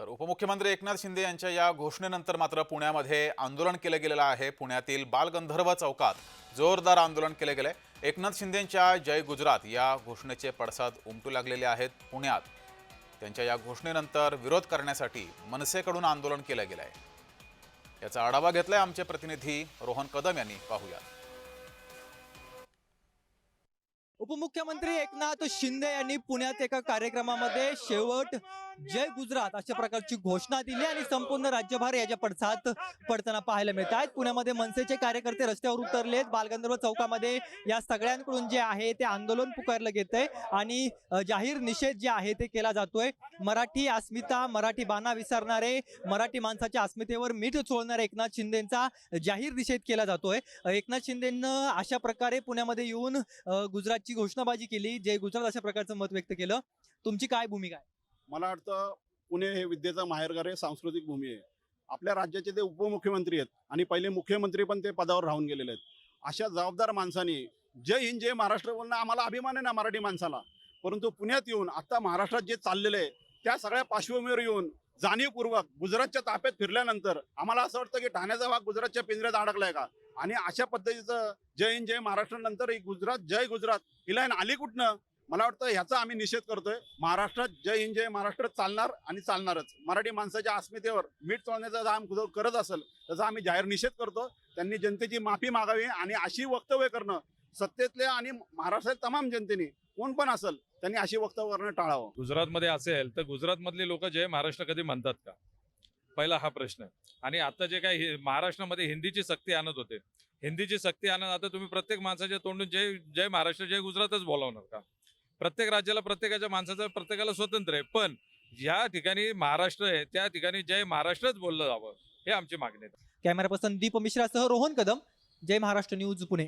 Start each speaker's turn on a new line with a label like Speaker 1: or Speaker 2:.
Speaker 1: तर उपमुख्यमंत्री एकनाथ शिंदे यांच्या या घोषणेनंतर मात्र पुण्यामध्ये आंदोलन केलं गेलेलं आहे. पुण्यातील बालगंधर्व चौकात जोरदार आंदोलन केले आहे एकनाथ शिंदेंच्या जय गुजरात या घोषणेचे पडसाद उमटू लागलेले आहेत पुण्यात. त्यांच्या या घोषणेनंतर विरोध करण्यासाठी मनसेकडून आंदोलन केलं गेलं आहे याचा आढावा घेतलाय आमचे प्रतिनिधी रोहन कदम यांनी. पाहूयात.
Speaker 2: उपमुख्यमंत्री एकनाथ शिंदे यांनी पुण्यात एका कार्यक्रमामध्ये शेवट जय गुजरात अशा प्रकारची घोषणा दिली आणि संपूर्ण राज्यभर याच्या पडसाद पडताना पाहायला मिळत आहेत. पुण्यामध्ये मनसेचे कार्यकर्ते रस्त्यावर उतरलेत. बालगंधर्व चौकामध्ये या सगळ्यांकडून जे आहे ते आंदोलन पुकारलं गेत आहे आणि जाहीर निषेध जे आहे ते केला जातोय. मराठी अस्मिता मराठी बाणा विसरणारे मराठी माणसाच्या अस्मितेवर मीठ चोळणारे एकनाथ शिंदेचा जाहीर निषेध केला जातोय. एकनाथ शिंदेनं अशा प्रकारे पुण्यामध्ये येऊन गुजरातची घोषणाबाजी केली जय गुजरात अशा प्रकारचं मत व्यक्त केलं. तुमची काय भूमिका आहे?
Speaker 3: मला वाटतं पुणे हे विद्येचं माहेरघर आहे सांस्कृतिक भूमी आहे. आपल्या राज्याचे ते उपमुख्यमंत्री आहेत आणि पहिले मुख्यमंत्री पण ते पदावर राहून गेलेले आहेत. अशा जबाबदार माणसांनी जय हिंद जय महाराष्ट्र बोलणं आम्हाला अभिमान आहे ना मराठी माणसाला. परंतु पुण्यात येऊन आता महाराष्ट्रात जे चाललेलं आहे त्या सगळ्या पार्श्वभूमीवर येऊन जाणीवपूर्वक गुजरातच्या ताफ्यात फिरल्यानंतर आम्हाला असं वाटतं की ठाण्याचा भाग गुजरातच्या पिंजऱ्यात अडकलाय का? आणि अशा पद्धतीचं जय हिंद जय महाराष्ट्र नंतर गुजरात जय गुजरात ही लाईन आली कुठनं? मला वाटतं ह्याचा आम्ही निषेध करतोय. महाराष्ट्रात जय हिंद जय महाराष्ट्र चालणार आणि चालणारच. मराठी माणसाच्या अस्मितेवर मीठ चोळण्याचा काम करत असेल त्याचा आम्ही जाहीर निषेध करतो. त्यांनी जनतेची माफी मागावी आणि अशी वक्तव्य करणं सत्तेतल्या आणि महाराष्ट्रातील तमाम जनतेने कोण पण असेल त्यांनी अशी वक्तव्य करणं टाळावं.
Speaker 4: गुजरातमध्ये असेल तर गुजरातमधले लोक जय महाराष्ट्र कधी म्हणतात का? पहिला हा प्रश्न. आणि आता जे काय हे- महाराष्ट्रामध्ये हिंदीची सक्ती आणत होते. हिंदीची सक्ती आणत आता तुम्ही प्रत्येक माणसाच्या तोंडून जय जय महाराष्ट्र जय गुजरातच बोलावणार का? प्रत्येक राज्याला प्रत्येकाच्या माणसाचं प्रत्येकाला स्वतंत्र आहे. पण ज्या ठिकाणी महाराष्ट्र आहे त्या ठिकाणी जय महाराष्ट्रच बोललं जावं हे आमची मागणी आहे.
Speaker 2: कॅमेरा पर्सन दीप मिश्रासह रोहन कदम जय महाराष्ट्र न्यूज पुणे.